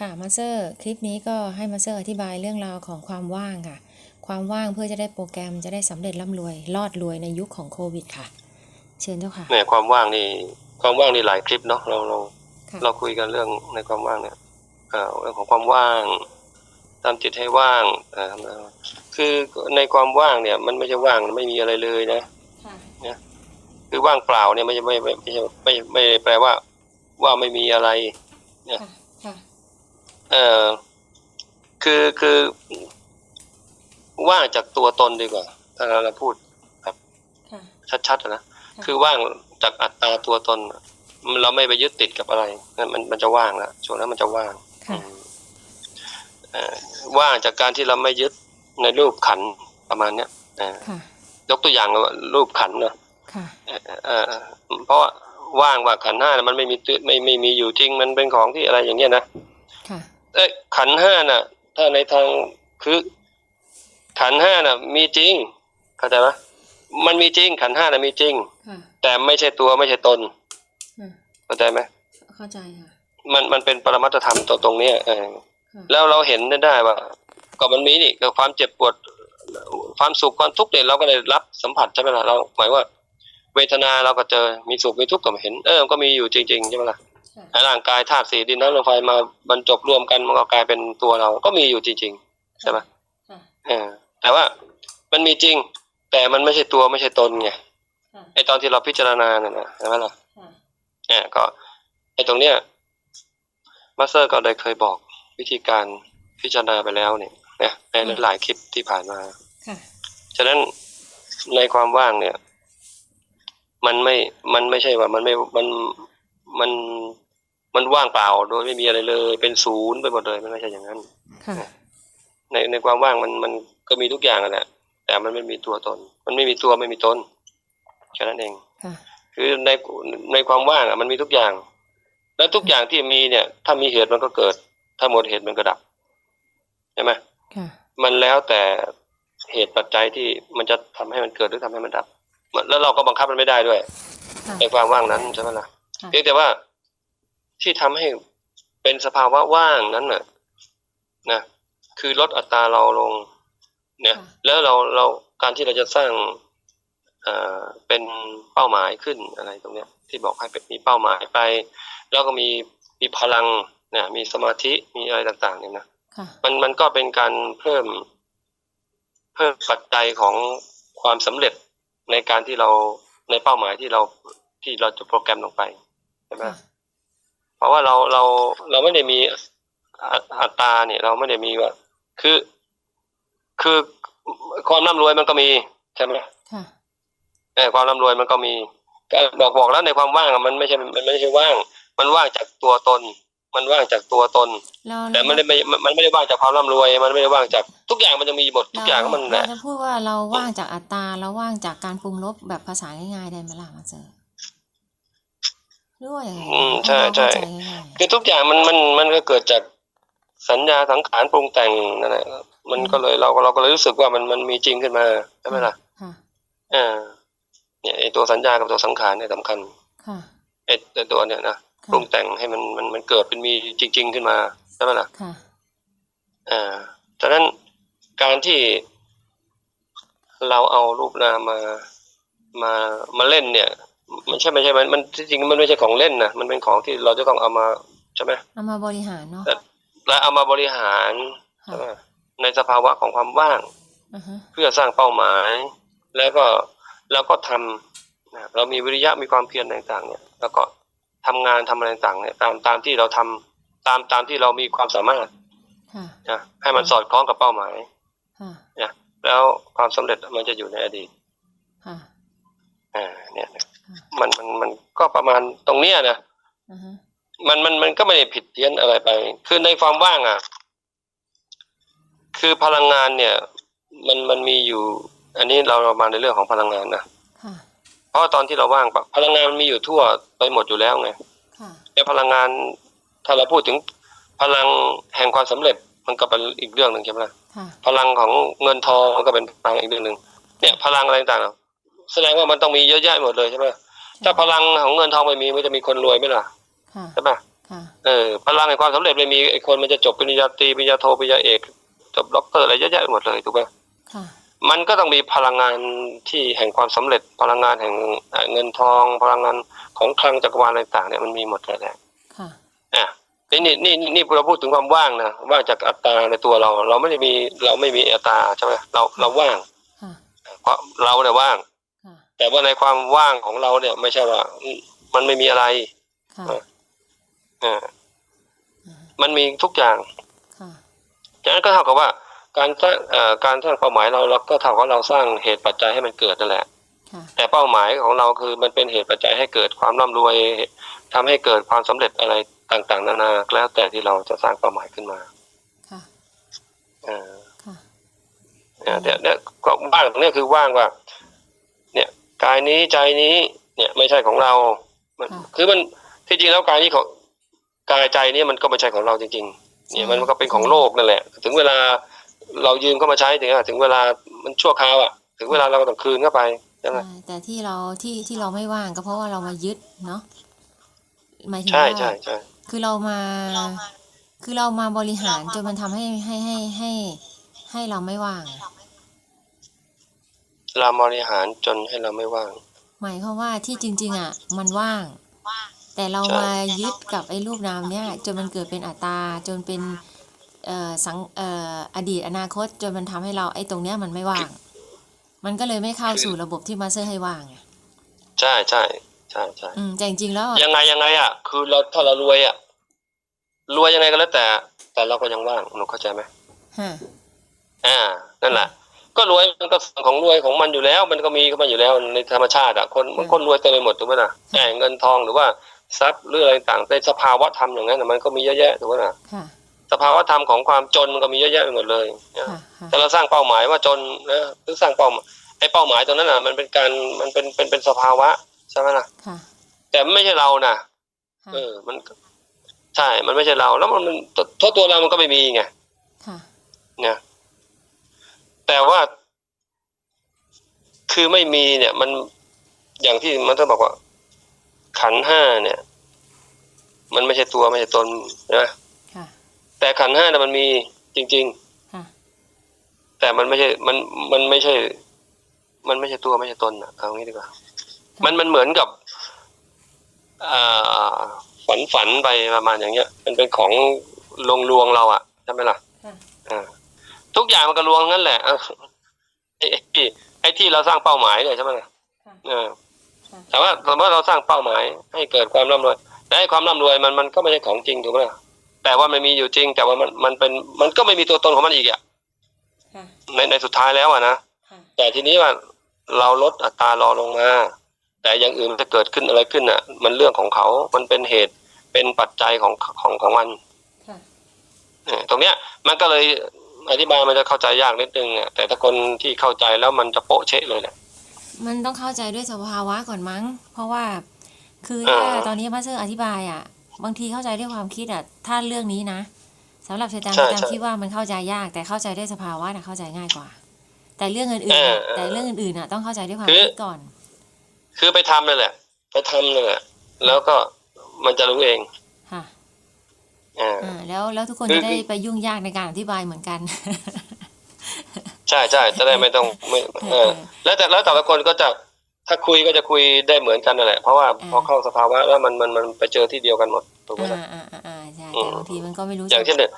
ค่ะมาสเตอร์คลิปนี้ก็ให้มาสเตอร์อธิบายเรื่องราวของความว่างค่ะ ความว่างเพื่อจะได้โปรแกรมจะได้สำเร็จร่ำรวย รอดรวยในยุคของโควิดค่ะ เชิญเจ้าค่ะเนี่ยความว่างนี่ความว่างนี่หลายคลิปเนาะเราเราค่ะเราคุยกันเรื่องในความว่างเนี่ยเอ่อเรื่องของความว่างทำจิตให้ว่างเอ่อทำอะไรคือในความว่างเนี่ย มันไม่ใช่ว่างไม่มีอะไรเลยนะค่ะคือว่างเปล่าเนี่ยไม่ใช่ไม่ไม่ไม่ใช่ไม่ไม่ได้แปลว่า ว่าไม่มีอะไรค่ะค่ะ เออคือคือว่างจากตัวตนดีกว่า ถ้าเราพูดค่ะชัดๆอะนะค่ะคือว่างจากอัตตาตัวตนอะมันเราไม่ไปยึดติดกับอะไรนั่นมันมันจะว่างแล้วช่วงนั้นมันจะว่างค่ะอืมเอ่อว่างจากการที่เราไม่ยึดในรูปขันธ์ประมาณเนี้ยเอ่อค่ะยกตัวอย่างว่ารูปขันธ์เนอะค่ะเอ่อเอ่อเพราะว่าว่างว่าขันธ์ห้าน่ะมันไม่มีตัวไม่ไม่มีอยู่จริงมันเป็นของที่อะไรอย่างเงี้ยนะค่ะ เอ้ยขันธ์ห้าน่ะ ถ้าในทางคือ ขันธ์ห้าน่ะ มีจริงเข้าใจไหมมันมีจริง ขันธ์ห้าน่ะมีจริง ค่ะ แต่ไม่ใช่ตัวไม่ใช่ตนอืมเข้าใจไหมเข้าใจค่ะ มันมันเป็นปรมัตถธรรมตัวตรงเนี้ยเออค่ะ แล้วเราเห็นได้ว่าก็มันมีนี่ก็ความเจ็บปวด ความสุขความทุกข์เนี่ยเราก็ได้รับสัมผัสใช่ไหมล่ะเราหมายว่า เวทนาเราก็เจอมีสุขมีทุกข์ก็เห็น เออมันก็มีอยู่จริงๆใช่ไหมล่ะ ค่ะไอ้ร่างกายธาตุสี่ดินน้ำลมไฟมาบรรจบรวมกันมันก็กลายเป็นตัวเราก็มีอยู่จริงๆใช่ไหมค่ะเออแต่ว่ามันมีจริง แต่มันไม่ใช่ตัวไม่ใช่ตนไงค่ะไอตอนที่เราพิจารณาเนี่ยนะใช่ไหมล่ะค่ะเนี่ยก็ไอตรงเนี้ยมาสเตอร์ก็ได้เคยบอกวิธีการพิจารณาไปแล้วเนี่ยนะในหลายๆคลิปที่ผ่านมาค่ะฉะนั้นในความว่างเนี่ย มันไม่ มันไม่ใช่ว่า มันไม่ มัน มัน มันว่างเปล่าโดยไม่มีอะไรเลย เป็นศูนย์ไปหมดเลยมันไม่ใช่อย่างนั้นค่ะในในความว่างมันมันก็มีทุกอย่างนั่นแหละแต่มันไม่มีตัวตน มันไม่มีตัวไม่มีตนแค่นั้นเองค่ะคือในในความว่างอะมันมีทุกอย่าง แล้วทุกอย่างที่มีเนี่ย ถ้ามีเหตุมันก็เกิด ถ้าหมดเหตุมันก็ดับใช่ไหมค่ะมันแล้วแต่เหตุปัจจัยที่มันจะทำให้มันเกิดหรือทำให้มันดับ แล้วเราก็บังคับมันไม่ได้ด้วยค่ะในความว่างนั้นใช่ไหมล่ะค่ะเพียงแต่ว่า ที่ทำให้เป็นสภาวะว่างนั้นน่ะนะคือลดอัตราเราลงเนี่ยแล้วเราเราการที่เราจะสร้างเอ่อเป็นเป้าหมายขึ้นอะไรตรงเนี้ย ที่บอกให้เป็นมีเป้าหมายไป แล้วก็มีมีพลังเนี่ยมีสมาธิมีอะไรต่างๆเนี่ยนะค่ะมันมันก็เป็นการเพิ่ม เพิ่มปัจจัยของความสำเร็จในการที่เราในเป้าหมายที่เราที่เราจะโปรแกรมลงไปใช่ไหมค่ะเพ ราะว่าเราเราเราไม่ได้มีอัอัตราเนี่ย เราไม่ได้มีว่า คือ คือความร่ำรวยมันก็มีใช่ไหมค่ะเออความร่ำรวยมันก็มีก็บอกบอกแล้วในความว่างอะมันไม่ใช่มันไม่ใช่ว่าง มันว่างจากตัวตน มันว่างจากตัวตนเราแต่มันไม่ได้มันไม่ได้ว่างจากความร่ำรวย มันไม่ได้ว่างจากทุกอย่างมันจะมีหมดทุกอย่างก็มันแหเราละจะพูดว่าเราว่างจากอัตตาเราว่างจากการปรุงรบแบบภาษาง่ายๆได้ไหมล่ะมาเจอ หรือว่ายังไงอืมใช่ใช่ห้เราเข้าใจง่ายๆคือทุกอย่างมันมันมันก็เกิดจากสัญญาสังขารปรุงแต่งนั่นแหละมันก็เลยเราเราก็เลยรู้สึกว่ามันมันมีจริงขึ้นมาใช่ไหมล่ะค่ะอ่าเนี่ยไอตัวสัญญากับตัวสังขารเนี่ยสำคัญค่ะไอไอ้ตัวเนี่ยนะปค่ะรุงแต่งให้มันมันมันเกิดเป็นมีจริง ๆ ขึ้นมาใช่ไหมล่ะค่ะอ่าฉะนั้นการที่เราเอารูปนามมามามาเล่นเนี่ย มันใช่ไม่ใช่มันมันที่จริงมันไม่ใช่ของเล่นนะมันเป็นของที่เราจะต้องเอามาใช่ไหมเอามาบริหารเนาะและเอามาบริหารค่ะใช่ไหมในสภาวะของความว่างอ่าฮะเพื่อสร้างเป้าหมาย แล้วก็แล้วก็ทำนะเรามีวิริยะมีความเพียรต่างๆ เนี่ย แล้วก็ทำงานทำอะไรต่างๆเนี่ยตามตามที่เราทำตามตามที่เรามีความสามารถค่ะนะให้มันสอดคล้องกับเป้าหมายค่ะนะแล้วความสำเร็จมันจะอยู่ในอดีตค่ะอ่าเนี่ยนะ มันมันมันก็ประมาณตรงเนี้ยนะอ่าฮะมันมันมันก็ไม่ได้ผิดเพี้ยนอะไรไป คือในความว่างอะ คือพลังงานเนี่ย มันมันมีอยู่ อันนี้เราเรามาในเรื่องของพลังงานนะค่ะเพราะว่าตอนที่เราว่างปะพลังงานมันมีอยู่ทั่วไปหมดอยู่แล้วไงค่ะแต่พลังงานถ้าเราพูดถึงพลังแห่งความสำเร็จมันก็เป็นอีกเรื่องหนึ่งใช่ไหมล่ะค่ะพลังของเงินทองมันก็เป็นพลังอีกเรื่องหนึ่งเนี่ย พลังอะไรต่างๆ แสดงว่ามันต้องมีเยอะแยะหมดเลยใช่ไหมถ้าพลังของเงินทองไม่มีมันจะมีคนรวยไหมล่ะค่ะใช่ไหมค่ะเออพลังแห่งความสำเร็จไม่มีไอ้คนมันจะจบปริญญาตรีปริญญาโทปริญญาเอกจบด็อกเตอร์อะไรเยอะแยะไปหมดเลยถูกไหมค่ะมันก็ต้องมีพลังงานที่แห่งความสำเร็จพลังงานแห่งเอ่อเงินทอง พลังงานของคลังจักรวาลอะไรต่างๆเนี่ยมันมีหมดเลยแหละค่ะอะนี่นี่นี่นี่เราพูดถึงความว่างนะว่างจากอัตตาในตัวเรา เราไม่ได้มีเราไม่มีอัตตาใช่ไหมเราเราว่างค่ะเพราะเราเนี่ยว่างค่ะ แต่ว่าในความว่างของเราเนี่ย ไม่ใช่ว่าอืมมันไม่มีอะไรค่ะอ่ามันมีทุกอย่างค่ะฉะนั้นก็เท่ากับว่า การสร้างเอ่อการสร้างเป้าหมายเราเราก็เท่ากับเราสร้างเหตุปัจจัยให้มันเกิดนั่นแหละค่ะแต่เป้าหมายของเราคือมันเป็นเหตุปัจจัยให้เกิดความร่ำรวยทำให้เกิดความสำเร็จอะไรต่าง ๆ นานาแล้วแต่ที่เราจะสร้างเป้าหมายขึ้นมาค่ะอ่าค่ะเนี่ยเนี่ยเนี่ยก็ว่างตรงเนี้ยคือว่างว่าเนี่ย กายนี้ใจนี้ เนี่ยไม่ใช่ของเรา มันค่ะคือมันที่จริงแล้วกายนี้ของกายใจนี่มันก็ไม่ใช่ของเราจริง ๆ เนี่ยมันก็เป็นของโลกนั่นแหละ ถึงเวลาเรายืมเข้ามาใช้ถึงอะถึงเวลามันชั่วคราวอะ ถึงเวลาเราก็ต้องคืนเข้าไปใช่ไหมใช่แต่ที่เราที่ที่เราไม่ว่างก็เพราะว่าเรามายึดเนาะหมายถึงใช่ว่าใช่ใช่คือเรามา คือเรามาบริหารจนมันทำให้ให้ให้ให้ให้เราไม่ว่าง เราบริหารจนให้เราไม่ว่าง หมายความว่าที่จริง ๆ อะ มันว่าง แต่เราใช่มายึดกับไอ้รูปนามเนี้ยจนมันเกิดเป็นอัตตาจนเป็นเอ่อสังเอ่ออดีตอนาคตจนมันทำให้เราไอ้ตรงเนี้ยมันไม่ว่าง มันก็เลยไม่เข้าสู่ระบบที่มาสเตอร์ให้ว่างไงใช่ใช่ใช่ใช่อืมแต่จริงๆแล้วยังไงยังไงอะ คือเราถ้าเรารวยอะรวยยังไงก็แล้วแต่ แต่เราก็ยังว่างหนูเข้าใจไหมฮะอ่านั่นแหละ ก็รวยมันก็ส่วนของรวยของมันอยู่แล้ว มันก็มีของมันอยู่แล้วในธรรมชาติอะคนมันคนรวยเต็มไปหมดถูกไหมล่ะแต่เงินทองหรือว่าทรัพย์หรืออะไรต่างในสภาวะธรรมอย่างนั้นน่ะมันก็มีเยอะแยะถูกไหมล่ะค่ะสภาวะธรรมของความจนมันก็มีเยอะแยะไปหมดเลยนะค่ะค่ะแต่เราสร้างเป้าหมายว่าจนนะหรือสร้างเป้าหมายไอ้เป้าหมายตรงนั้นอะ มันเป็นการมันเป็นเป็นเป็นสภาวะใช่ไหมล่ะค่ะแต่ไม่ใช่เรานะค่ะ เออ มันก็ใช่ มันไม่ใช่เรา แล้วมันมันตัวตัวเรามันก็ไม่มีไงค่ะนะ แต่ว่า คือไม่มีเนี่ย มันอย่างที่มันต้องบอกว่า ขันธ์ห้าเนี่ย มันไม่ใช่ตัวไม่ใช่ตนนะค่ะแต่ขันธ์ห้าเนี่ยมันมีจริงค่ะๆแต่มันไม่ใช่ มันมันไม่ใช่ มันไม่ใช่ตัวไม่ใช่ตนอะเอางี้ดีกว่า มันมันเหมือนกับอ่าฝันฝันไปประมาณอย่างเงี้ย มันเป็นของลวงลวงๆเราอะใช่ไหมล่ะค่ะอ่า ทุกอย่างมันก็ลวงงั้นแหละเออไอ้ไอ้ที่ไอ้ที่เราสร้างเป้าหมายเนี่ยใช่ไหมล่ะค่ะเออค่ะแต่ว่าสมมติเราสร้างเป้าหมาย ให้เกิดความร่ำรวยและให้ความร่ำรวยมันมันก็ไม่ใช่ของจริงถูกไหมล่ะแต่ว่ามันมีอยู่จริง แต่ว่ามันมันเป็นมันก็ไม่มีตัวตนของมันอีกอะค่ะในในสุดท้ายแล้วอะนะค่ะแต่ทีนี้ว่าเราลดอัตรารอลงมา แต่อย่างอื่นมันจะเกิดขึ้นอะไรขึ้นอะ มันเรื่องของเขา มันเป็นเหตุเป็นปัจจัยของของของมันค่ะเออตรงเนี้ย มันก็เลย อธิบายมันจะเข้าใจยากนิดนึงอะแต่ถ้าคนที่เข้าใจแล้วมันจะโป๊ะเชะเลยแหละมันต้องเข้าใจด้วยสภาวะก่อนมั้ง เพราะว่าคืออ่าถ้าตอนนี้มาสเตอร์อธิบายอะ บางทีเข้าใจด้วยความคิดอะ ถ้าเรื่องนี้นะสำหรับชายตามใช่ชายตามใช่คิดว่ามันเข้าใจยาก แต่เข้าใจด้วยสภาวะน่ะเข้าใจง่ายกว่า แต่เรื่องอื่นๆเออะอเออแต่เรื่องอื่นๆอะต้องเข้าใจด้วยความคือคิดก่อน คือไปทำนั่นแหละ ไปทำนั่นแหละแล้วก็มันจะรู้เองค่ะ อ่า อ่าแล้วแล้วทุกคนคือ จะได้คือไปยุ่งยากในการอธิบายเหมือนกัน ใช่ใช่จะได้ไม่ต้องไม่เออ แล้วแต่แล้วแต่ละคนก็จะถ้าคุยก็จะคุยได้เหมือนกันนั่นแหละ เพราะว่าอ่าพอเข้าสภาวะแล้วมันมันมันไปเจอที่เดียวกันหมดถูกไหมล่ะ อ่าอ่าอ่าอ่าใช่อืแต่มบางทีมันก็ไม่รู้อย่างเช่นเนี่ย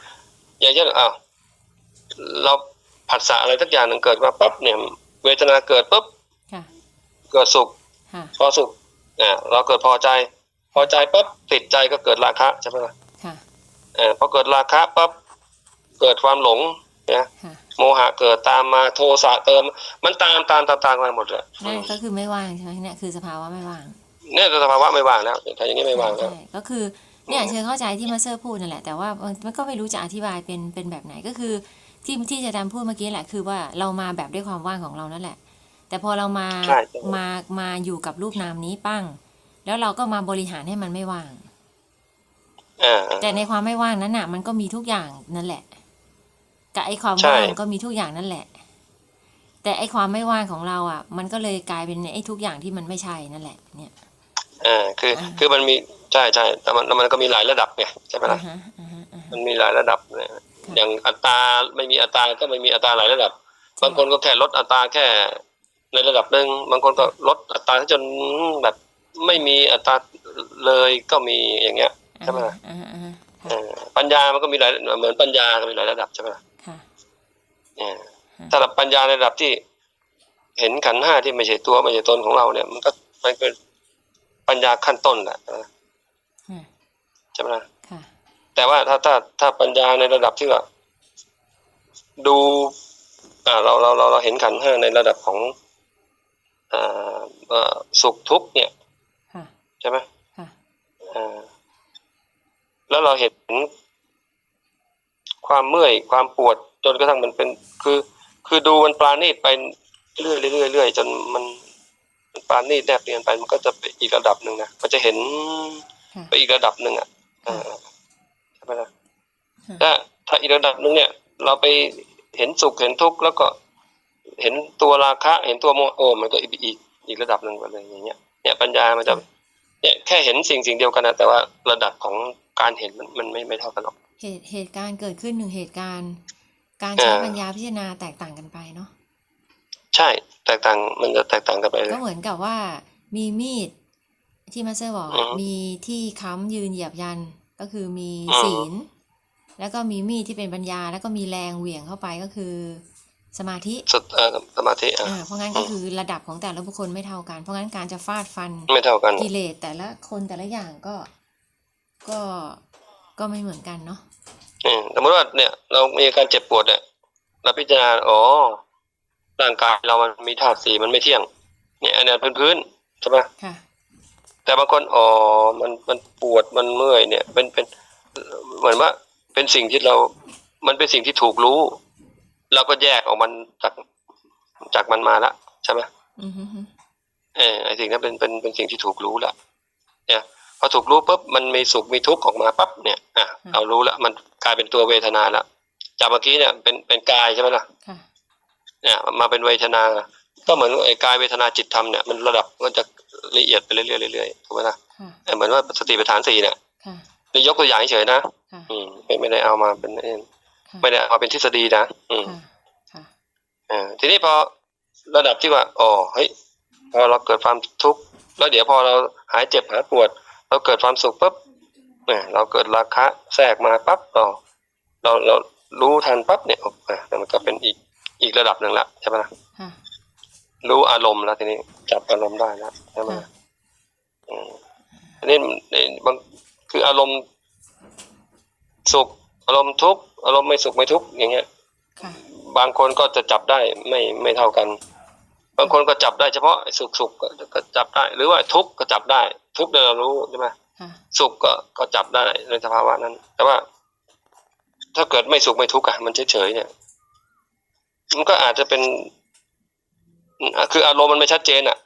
อย่างเช่นอ้าวเราผัสสะอะไรสักอย่างหนึ่งเกิดมาปั๊บเนี่ย เวทนาเกิดปุ๊บค่ะเกิดสุข ค่ะพอสุขอ่าเราเกิดพอใจ พอใจปั๊บติดใจก็เกิดราคะใช่ไหมล่ะค่ะ เออพอเกิดราคะปั๊บเกิดความหลงนะค่ะโมหะเกิดตามมาโทสะเติม มันตามตามตามตามมาหมดเลยนั่นก็คือไม่ว่างใช่ไหมเนี่ยคือสภาวะไม่ว่างเนี่ยสภาวะไม่ว่างแล้วถ้าอย่างนี้ไม่ว่างแล้วใช่ก็คือเนี่ยเชิญเข้าใจที่มาสเตอร์พูดนั่นแหละแต่ว่ามันมันก็ไม่รู้จะอธิบายเป็นเป็นแบบไหนก็คือที่ที่จะดามพูดเมื่อกี้แหละคือว่าเรามาแบบด้วยความว่างของเรานั่นแหละ แต่พอเรามาใช่ใช่มามาอยู่กับรูปนามนี้ปั้ง แล้วเราก็มาบริหารให้มันไม่ว่างอ่า แต่ในความไม่ว่างนั้นน่ะ มันก็มีทุกอย่างนั่นแหละกับไอ้ความใช่ว่างก็มีทุกอย่างนั่นแหละ แต่ไอ้ความไม่ว่างของเราอะ มันก็เลยกลายเป็นไอ้ทุกอย่างที่มันไม่ใช่นั่นแหละ เนี่ยอ่าคืออ่าคือมันมีเฉใช่ใช่แต่มันมันก็มีหลายระดับไงใช่ไหมอ่าล่ะฮะอ่าฮะอ่าฮะมันมีหลายระดับเนี่ยอย่างอัตราไม่มีอัตราก็ไม่มีอัตราหลายระดับ บางคนก็แค่ลดอัตราแค่ในระดับหนึ่งบางคนก็ลดอัตราจนแบบไม่มีอัตราเลยก็มีอย่างเงี้ย ใช่ไหมล่ะอ่าฮะอ่าฮะเอค่ะอปัญญามันก็มีหลายเหมือนปัญญาก็มีหลายระดับใช่ไหมล่ะค่ะเออถ้าระดับปัญญาในระดับที่ เห็นขันธ์ห้าที่ไม่ใช่ตัวไม่ใช่ตนของเราเนี่ย มันก็มันเป็นปัญญาขั้นต้นแหละค่ะใช่ไหมล่ะค่ะแต่ว่าถ้าถ้าถ้าปัญญาในระดับที่ว่าดูอ่าเราเราเราเราเห็นขันธ์ห้าในระดับของอ่าเอ่อสุขทุกข์เนี่ยค่ะใช่ไหมค่ะอ่า แล้วเราเห็นความเมื่อยความปวดจนกระทั่งมันเป็น คือ คือดูมันปราณีตไปเรื่อยเรื่อยเรื่อยจนมันมันปราณีตแนบเนียนไป มันก็จะไปอีกระดับหนึ่งนะมันจะเห็นค่ะไปอีกระดับหนึ่งอะค่ะอ่าใช่ไหมล่ะค่ะถ้าถ้าอีกระดับหนึ่งเนี่ย เราไปเห็นสุขเห็นทุกข์แล้วก็เห็นตัวราคะ เห็นตัวโมหะโอ้มันก็อีกอีกอีกระดับหนึ่งไปเลยอย่างเงี้ย เนี่ยปัญญามันจะ เนี่ยแค่เห็นสิ่งสิ่งเดียวกันนะแต่ว่าระดับของ การเห็นมันมันไม่ไม่เท่ากันหรอก เหตุเหตุการณ์เกิดขึ้นหนึ่งเหตุการณ์ การใช้อ่าปัญญาพิจารณาแตกต่างกันไปเนาะใช่แตกต่างมันจะแตกต่างกันไปเลก็ยเหมือนกับว่ามีมีดที่มาสเตอร์บอกอือะอฮึมีที่ค้ำยืนเหยียบยันก็คือมีอือฮึศีล แล้วก็มีมีดที่เป็นปัญญา แล้วก็มีแรงเหวี่ยงเข้าไปก็คือสมาธิสตเอ่อสมาธิอะอ่าเพราะงั้นก็คือระดับของแต่ละบุคคลไม่เท่ากัน เพราะงั้นการจะฟาดฟันไม่เท่ากันกิเลสแต่ละคนแต่ละอย่างก็ ก็ก็ไม่เหมือนกันเนาะอืมสมมติว่าเนี่ย เรามีอาการเจ็บปวดเนี่ยเราพิจารณาอ๋อร่างกายเรามันมีธาตุสีมันไม่เที่ยง เนี่ยอันเนี้ยพื้นๆใช่ไหมค่ะ แต่บางคนอ๋อมันมันปวดมันเมื่อยเนี่ย เป็นเป็นเหมือนว่าเป็นสิ่งที่เรา มันเป็นสิ่งที่ถูกรู้ เราก็แยกออกมันจากจากมันมาละใช่ไหมอือฮึฮึเออไอสิ่งนั้นเป็นเป็นเป็นสิ่งที่ถูกรู้ละเนี่ย พอถูกรู้ปุ๊บมันมีสุขมีทุกข์ออกมาปั๊บเนี่ยอะเรารู้ละมันกลายเป็นตัวเวทนาละจากเมื่อกี้เนี่ยเป็นเป็นกายใช่ไหมล่ะค่ะเนี่ยมาเป็นเวทนา ก็เหมือนไอ้กายเวทนาจิตธรรมเนี่ยมันระดับมันจะละเอียดไปเรื่อยๆเรื่อยๆถูกไหมล่ะค่ะเออเหมือนว่าสติปัฏฐานสี่เนี่ยค่ะนี่ยกตัวอย่างเฉยๆนะค่ะอืมไม่ไม่ได้เอามาเป็นเองค่ะไม่ได้เอามาเป็นทฤษฎีนะอืมค่ะค่ะเออทีนี้พอระดับที่ว่าอ๋อเฮ้ยพอเราเกิดความทุกข์แล้วเดี๋ยวพอเราหายเจ็บหายปวด เราเกิดความสุขปุ๊บเนี่ยเราเกิดราคะแทรกมาปั๊บเราเราเรารู้ทันปั๊บเนี่ยอะมันก็เป็นอีกอีกระดับหนึ่งละใช่ไหมล่ะค่ะรู้อารมณ์แล้วทีนี้จับอารมณ์ได้แล้วใช่ไหมค่ะล่ะอืมอันนี้นี่บางคืออารมณ์สุขอารมณ์ทุกข์อารมณ์ไม่สุขไม่ทุกข์อย่างเงี้ยค่ะบางคนก็จะจับได้ไม่ไม่เท่ากัน บางคนก็จับได้เฉพาะสุขสุขก็ก็จับได้ หรือว่าทุกข์ก็จับได้ ทุกข์เนี่ยเรารู้ใช่ไหมค่ะสุขก็ก็จับได้ในสภาวะนั้น แต่ว่า ถ้าเกิดไม่สุขไม่ทุกข์อะมันเฉยๆเนี่ยมันก็อาจจะเป็นอะคืออารมณ์มันไม่ชัดเจนอะ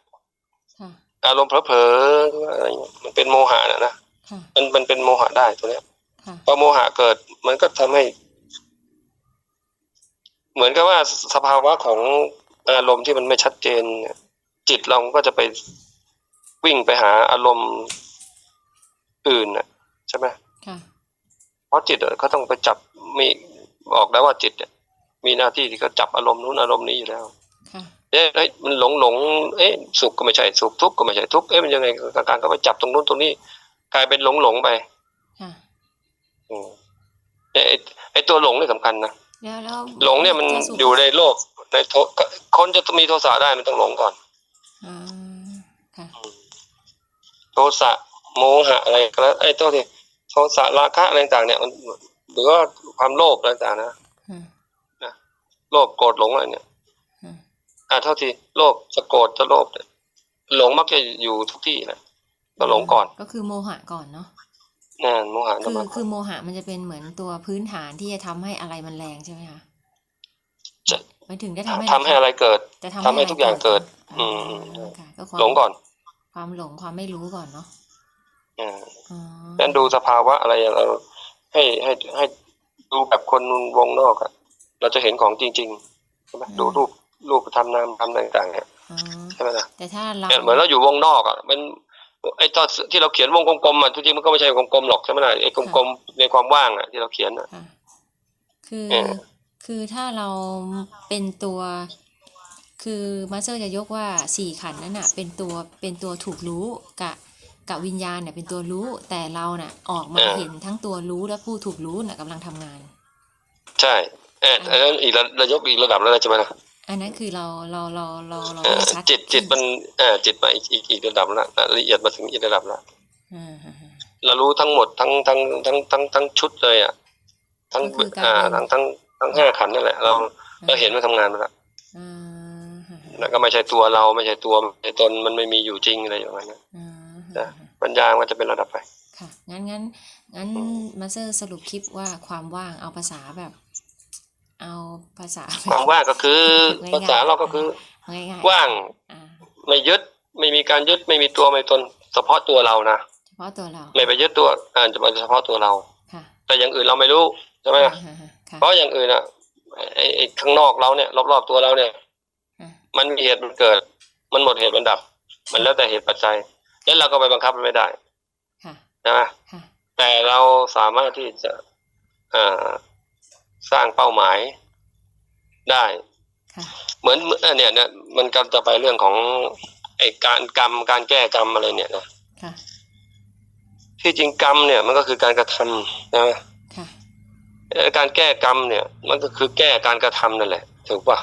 ค่ะอารมณ์เผลอๆอะไรเงี้ยมันเป็นโมหะนะนะค่ะมันมันเป็นโมหะได้ตัวเนี้ยค่ะพอโมหะเกิด มันก็ทำให้ เหมือนกับว่าสภาวะของ อารมณ์ที่มันไม่ชัดเจนเนี่ยจิตเราก็จะไปวิ่งไปหาอารมณ์อื่นน่ะใช่ไหมค่ะเพราะจิตอะเขาต้องไปจับมีบอกแล้วว่าจิตเนี่ยมีหน้าที่ที่เขาจับอารมณ์นู้นอารมณ์นี้อยู่แล้วค่ะเอ๊ะเอ้ยมันหลงหลงเอ๊ะสุขก็ไม่ใช่สุขทุกข์ก็ไม่ใช่ทุกข์เอ๊ะมันยังไงการก็ไปจับตรงนู้นตรงนี้ กลายเป็นหลงหลงไปค่ะอืมไอ้ไอ้ไอ้ตัวหลงนี่สำคัญนะแล้วแล้วหลงเนี่ยมันจะสุขอยู่ในโลก ในโทคนจะมีโทสะได้มันต้องหลงก่อนอ่าค่ะโทสะโมหะอะไรก็แล้วไอ้ตัวที่โทสะราคะอะไรต่างๆเนี่ยมันหรือว่าความโลภอะไรต่างๆนะค่ะโลภโกรธหลงอะไรเนี่ยค่ะอ่าเท่าที่โลภจะโกรธจะโลภเนี่ยหลงมักจะอยู่ทุกที่แหละก็หลงก่อน ก็คือโมหะก่อนเนาะนั่นโมหะคือมาก่คืออโมหะมันจะเป็นเหมือนตัวพื้นฐานที่จะทำให้อะไรมันแรงใช่ไหมคะจะห มายถึงจะทำให้ทำให้อะไรเกิด จะทำให้ทุกอย่างเกิด อือืมมค่ะก็ความหลงก่อน ความหลงความไม่รู้ก่อนเนาะอ่าอ๋อดังนั้นดูสภาวะอะไรเราให้ให้ให้ดูแบบคนวงนอกอะเราจะเห็นของจริงๆใช่ไหมดูรูปรูปธรรมนามธรรมต่างๆเนี่ยอ๋อใช่ไหมล่ะแต่ถ้าเราเนี่ยเหมือนเราอยู่วงนอกอะเป็นไอ้ตอนที่เราเขียนวงกลมๆอะทุกทีมันก็ไม่ใช่วงกลมหรอกใช่ไหมล่ะไอ้กลมๆในความว่างอะที่เราเขียนอะค่ะคือเออ คือถ้าเราเป็นตัว คือมาสเตอร์จะยกว่าสี่ขันธ์นั้นน่ะเป็นตัวเป็นตัวถูกรู้กะกะวิญญาณเนี่ยเป็นตัวรู้แต่เราน่ะ ออกมาเห็นทั้งตัวรู้และผู้ถูกรู้น่ะกำลังทำงาน ใช่เอออันนั้นอีกระระยกอีกระดับแล้วนะใช่ไหมล่ะอันนั้นคือเราเราเราเราเราเออได้ชัดจิตจิตขึ้มันเออจิตมาอีกอีกอีกระดับแล้วละเอียดมาถึงอีกระดับแล้วอ่าฮะฮะเรารู้ทั้งหมดทั้งทั้งทั้งทั้งทั้งชุดเลยอะทั้งก็คือการอ่าเรียนทั้งทั้ง ทั้งห้าขันธ์นั่นแหละ เราเราเห็นมันทำงานมาแล้วอ่าฮะฮะแล้วก็ไม่ใช่ตัวเราไม่ใช่ตัวไม่ใช่ตนมันไม่มีอยู่จริงอะไรอย่างเงี้ยอ่านะฮะปัญญามันจะเป็นระดับไป ค่ะ งั้นงั้นงั้นมาสเตอร์สรุปคลิปว่าความว่างเอาภาษาแบบ เอาภาษาแบบความว่างก็คือง่ายๆภาษาเราก็คือง่ายๆว่างอ่าไม่ยึดไม่มีการยึดไม่มีตัวไม่ตนเฉพาะตัวเรานะเฉพาะตัวเรา ไม่ไปยึดตัวอ่าจะเป็นเฉพาะตัวเราค่ะแต่อย่างอื่นเราไม่รู้ใช่ไหมล่ะอ่าฮะค่ะ เพราะอย่างอื่นอะไอ้ไอ้ข้างนอกเราเนี่ย รอบๆตัวเราเนี่ยอ่ามันมีเหตุมันเกิด มันหมดเหตุมันดับ มันแล้วแต่เหตุปัจจัย แล้วเราก็ไปบังคับมันไม่ได้ค่ะใช่ไหมค่ะแต่เราสามารถที่จะอ่าสร้างเป้าหมายได้ค่ะเหมือนเอ่อเนี่ยเนี่ยมันก็จะไปเรื่องของไอ้การกรรมการแก้กรรมอะไรเนี่ยนะค่ะที่จริงกรรมเนี่ยมันก็คือการกระทำนะค่ะเอ่อ การแก้กรรมเนี่ย มันก็คือแก้การกระทำนั่นแหละถูกปะ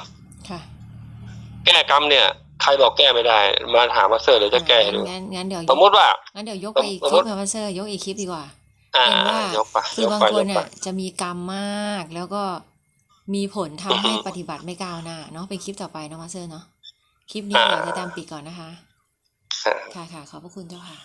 ค่ะแก้กรรมเนี่ยใครบอกแก้ไม่ได้ มาถามมาสเซอร์เดี๋ยวจะแก้ให้ดูงั้นงั้นเดี๋ยวสมมติว่างั้นเดี๋ยวยกไปอีกสมคมลิติปมาสเตอร์ยกอีกคลิปดีกว่าอ่าเป็นว่ายกไปคือยกบางไปคนยกเนี่ไปยจะมีกรรมมากแล้วก็มีผลทำให้ปฏิบัติไม่ก้าวหน้าเนาะเป็นคลิปต่อไปเนาะมาสเตอร์เนาะคลิปนี้อ่าเดี๋ยวจะตามปิดก่อนนะคะอ่าค่ะค่ะขอบพระคุณเจ้าค่ะ